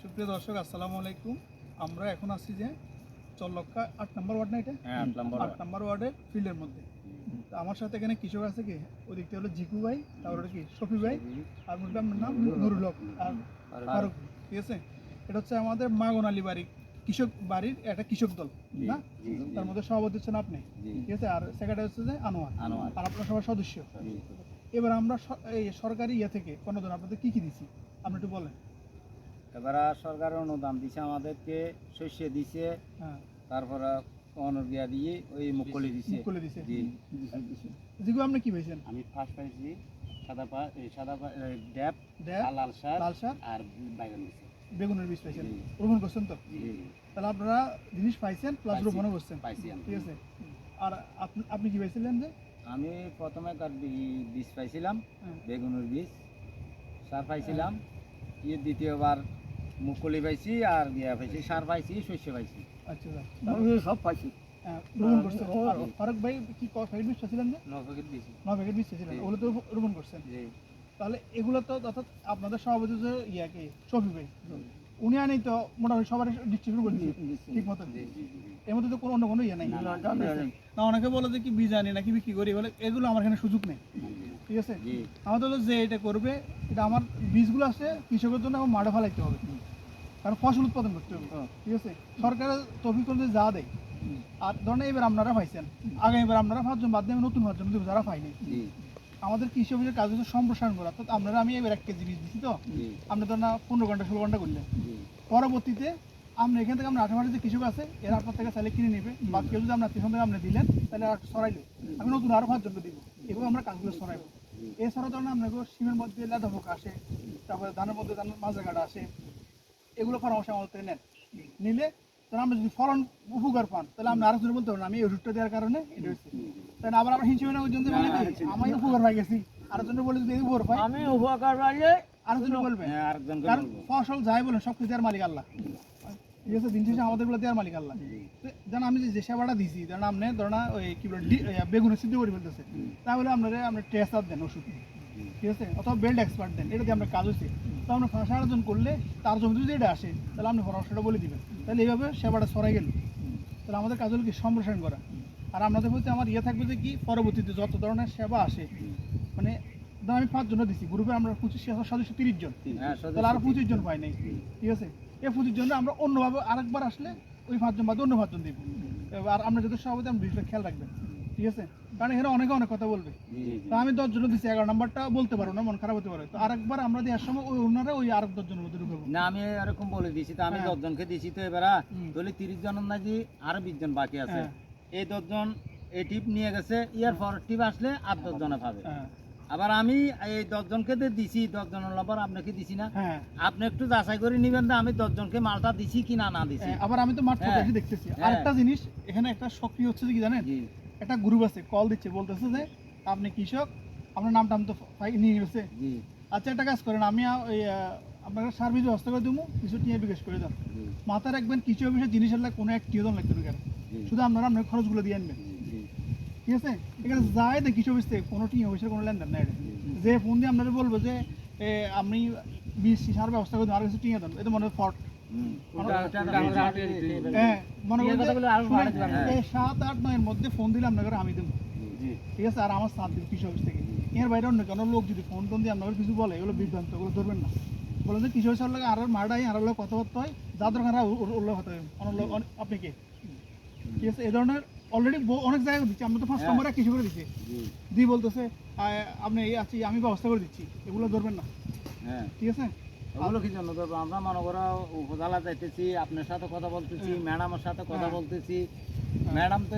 সুপ্রিয় দর্শক আসসালামু আলাইকুম। আমরা এখন আছি যে চল্লক্কা আট নম্বর ওয়ার্ড না এটা? হ্যাঁ আট নম্বর ওয়ার্ডের ফিল্ডের মধ্যে। আমার সাথে এখানে কৃষক আছে কি? ওই দিকটা হলো জিকু ভাই তারপরে কি? শফি ভাই আর মুরগি নাম? নুরুল হক। আর ফারুক। ঠিক আছে? এটা হচ্ছে আমাদের মাগন আলী বাড়ি কৃষক বাড়ির একটা কৃষক দল না? তার মধ্যে সভাপতি হচ্ছেন আপনি ঠিক আছে? আর সেক্রেটারি হচ্ছে যে আনোয়ার। আর আপনার সবার সদস্য। এবার আমরা এই সরকারি ইয়ে থেকে কোনো ধরনের আপনাদের কি কি দিছি আপনি একটু বলেন। এবার সরকারের অনুদান দিছে আমাদেরকে শস্য দিছে হ্যাঁ। তারপরে অনবিয়া দিয়ে ওই মুকলি দিছে। জি। জিকু আপনি কি পেয়েছেন? আমি ফার্স্ট পাইছি সাদা পা এই সাদা পা ড্যাব লাল শাক লাল শাক আর বাইগন দিছে। বেগুনের বীজ পাইছেন রোপণ করছেন তো? তাহলে আপনারা জিনিস পাইছেন প্লাস। রোপণও করছেন। পাইছি ঠিক আছে? আর আপনি- আপনি কি পাইছিলেন যে? আমি প্রথমে তার বীজ পাইছিলাম হ্যাঁ। বেগুনের বীজ। সার পাইছিলাম ইয়ে দ্বিতীয়বার মুকলি পাইছি আর ইয়া পাইছি সার পাইছি শস্য পাইছি। আচ্ছা আচ্ছা। সব পাইছি। রোপণ করছেন ফারুক ভাই কি ক প্যাকেট বীজ পাইছিলেন যে? ন প্যাকেট ন প্যাকেট বীজ। ওগুলো তো রোপণ করছেন। জি। তাহলে এগুলো তো অর্থাৎ আপনাদের সভাপতি যে ইয়াকে শফি ভাই। উনি আনি তো মোটামুটি সবার ডিস্ট্রিবিউট করে ঠিক মতো এর মধ্যে তো কোনো অন্য কোনো ইয়ে নাই। না, অনেকে বলে যে কি বীজ আনি নাকি বিক্রি করি বলে এগুলো আমার এখানে সুযোগ নেই। ঠিক আছে? আমাদের হলো যে এটা করবে এটা আমার বীজগুলো আছে কৃষকের জন্য আমার মাঠে ফেলাইতে হবে। কারণ ফসল উৎপাদন করতে হবে। ঠিক আছে? সরকারের তফিক অনুযায়ী যা দেয়। আর ধরেন এবার আপনারা পাইছেন আগামী এবার আপনারা পাঁচজন বাদ দিয়ে আমি নতুন পাঁচজন যারা পাইনি। আমাদের কৃষি অফিসের কাজ হচ্ছে সম্প্রসারণ করা। তো আপনারা আমি এবার এক কেজি বীজ দিচ্ছি তো আপনি ধরেন না পনেরো ঘণ্টা ষোলো ঘণ্টা করলেন। পরবর্তীতে আমরা এখান থেকে আমরা আঠারো যে কৃষক আছে এরা আপনার থেকে চাইলে কিনে নেবে। বা কেউ যদি আপনার পেছন থেকে আপনি দিলেন তাহলে আর সরাইলো। আমি নতুন আরও পাঁচজন দিব। এভাবে আমরা কাজগুলো সরাইবো। এছাড়া ধরেন আপনার সিমের মধ্যে লেদা পোকা আসে তারপরে ধানের মধ্যে ধানের মাজা কাটা আসে এগুলো পরামর্শ আমাদের থেকে নেন। নিলে তাহলে আমরা যদি ফলন উপকার পান তাহলে আপনি আরও বলতে পারেন আমি এই ওষুধটা দেওয়ার কারণে এটা হচ্ছে তাহলে আবার আমরা না জন্য বলে আমি উপকার পাই গেছি। আরও জন্য বলে যদি উপকার পাই আমি উপকার পাইলে আরও জন্য বলবে। হ্যাঁ কারণ ফসল যাই বলেন সব কিছু দেওয়ার মালিক আল্লাহ। ঠিক আছে দিন শেষে আমাদেরগুলো দেওয়ার মালিক আল্লাহ। যেন আমি যে সেবাটা দিছি ধরেন আপনি ধরেন ওই কি বলে বেগুনের সিদ্ধ করে ফেলতেছে তাহলে আপনারা আপনি টেস্টার দেন ওষুধ ঠিক আছে? অথবা বেল্ট এক্সপার্ট দেন এটা দিয়ে আমরা কাজ হচ্ছে তো আপনি ফাঁসা আয়োজন করলে তার জমিতে যদি এটা আসে তাহলে আপনি পরামর্শটা বলে দিবেন। তাহলে এইভাবে সেবাটা সরাই গেল। তাহলে আমাদের কাজ হলো কি? সম্প্রসারণ করা। আর আপনাদের প্রতি আমার ইয়ে থাকবে যে কি? পরবর্তীতে যত ধরনের সেবা আসে মানে ধরেন আমি পাঁচ জন দিচ্ছি গ্রুপে আমরা পঁচিশ সদস্য তিরিশ জন। হ্যাঁ তাহলে আরও পঁচিশ জন পাই নাই। ঠিক আছে? এই পঁচিশ জন আমরা অন্যভাবে আরেকবার আসলে ওই পাঁচজন বাদে অন্য পাঁচজন দিব। আর আমরা যদি সভাপতি আমরা বিষয়টা খেয়াল রাখবেন। ঠিক আছে? কারণ এখানে অনেকে অনেক কথা বলবে। তো আমি দশ জন দিচ্ছি এগারো নাম্বারটা বলতে পারব না মন খারাপ হতে পারে। তো আরেকবার আমরা দেওয়ার সময় ওই ওনারা ওই আরেক দশ জনের মধ্যে ঢুকাবো। না আমি এরকম বলে দিয়েছি তো আমি হ্যাঁ। দশজনকে দিয়েছি তো এবার তাহলে তিরিশ জনের নাকি আরও বিশ জন বাকি আছে। হ্যাঁ। এই দশজন এই টিপ নিয়ে গেছে ইয়ার পর টিপ আসলে আর দশজনে পাবে হ্যাঁ। আবার আমি এই দশজনকে তো দিছি দশজনের আবার আপনাকে দিছি না। আপনি একটু যাচাই করে নিবেন আমি দশজনকে মালটা দিছি কি না না দিছি আবার আমি তো মাঠ। দেখতেছি। আরেকটা জিনিস এখানে একটা সক্রিয় হচ্ছে কি জানেন? একটা গ্রুপ আছে কল দিচ্ছে বলতেছে যে আপনি কৃষক আপনার নামটা আমি তো নিয়ে গেছে আচ্ছা একটা কাজ করেন আমি ওই আহ, আপনাকে সার্ভিস ব্যবস্থা করে দেবো কিছু টিয়া বিকাশ করে দেন। জি। মাথায় রাখবেন কিছু অফিসের জিনিস হলে কোনো এক টিও লাগতে পারে শুধু আপনারা আপনার খরচগুলো দিয়ে আনবেন। ঠিক আছে? এখানে যায় দেখ কিছু অফিস থেকে কোনো টিয়া অফিসের কোনো লেনদেন নাই। যে ফোন দিয়ে আপনারা বলব যে আপনি বিশ সার ব্যবস্থা করে দেন আর কিছু টিয়া দেন এটা মনে হয় ফট আরও শুনেন, বাড়াতে পারবেন। এই সাত আট নয়ের মধ্যে ফোন দিলে আপনাকে আমি দেবো। ঠিক আছে আর আমার সাত দিন কৃষি অফিস থেকে। এর বাইরে অন্য কোনো লোক যদি ফোন টোন দিয়ে আপনাকে কিছু বলে এগুলো বিভ্রান্ত ওগুলো ধরবেন না। বলেন যে কৃষি অফিসের লাগে আর মারাই আর লোক কথাবার্তা হয় যা দরকার হতে হবে। আপনি কে? ঠিক আছে এই ধরনের অলরেডি অনেক জায়গায় দিচ্ছি আমরা তো ফার্স্ট হ্যাঁ। নাম্বারে কৃষি করে দিচ্ছি। বলতেছে আপনি এই আছি আমি ব্যবস্থা করে দিচ্ছি এগুলো ধরবেন না। হ্যাঁ। ঠিক আছে? ওগুলো কি জন্য? আমরা মনে করো উপজেলা যাইতেছি আপনার সাথে কথা বলতেছি ম্যাডামের সাথে কথা হ্যাঁ। বলতেছি। ম্যাডাম তো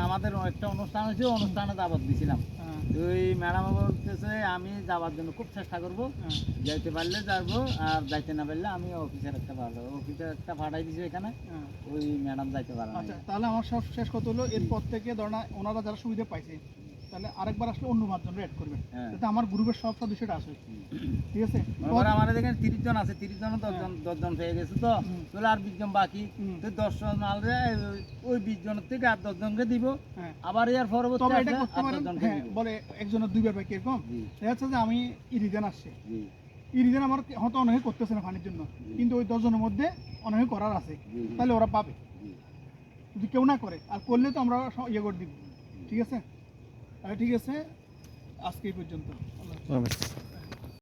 আমাদের একটা অনুষ্ঠান হয়েছে অনুষ্ঠানে দিছিলাম হ্যাঁ, ওই ম্যাডাম বলতেছে আমি যাওয়ার জন্য খুব চেষ্টা করব। হ্যাঁ। যাইতে পারলে যাব আর যাইতে না পারলে আমি অফিসের একটা ভালো অফিসের একটা পাঠাই দিছি এখানে। হ্যাঁ। ওই ম্যাডাম যাইতে পারে আচ্ছা তাহলে আমার সব শেষ কথা হলো এরপর থেকে ধরেন ওনারা যারা সুবিধা পাইছে তাহলে আরেকবার আসলে অন্য অ্যাড করবেন হ্যাঁ। যাতে আমার গ্রুপের সব সদস্যটা আসে ঠিক আছে? আমাদের এখানে তিরিশ জন আছে তিরিশ জন দশজন দশজন পেয়ে গেছে তো। তাহলে আর বিশ জন বাকি। তো দশজন ওই বিশ জনের থেকে আর দশজনকে দিব। হ্যাঁ। আবার এর পরবর্তী হ্যাঁ বলে একজনের দুইবার দেখা যাচ্ছে যে আমি ইরিগেন আসছে। জি। আমার হয়তো অনেকে করতেছে না পানির জন্য। কিন্তু ওই দশজনের মধ্যে অনেকে করার আছে। তাহলে ওরা পাবে। যদি কেউ না করে আর করলে তো আমরা ইয়ে করে দিব। ঠিক আছে? ঠিক আছে। আজকে এই পর্যন্ত। আল্লাহ।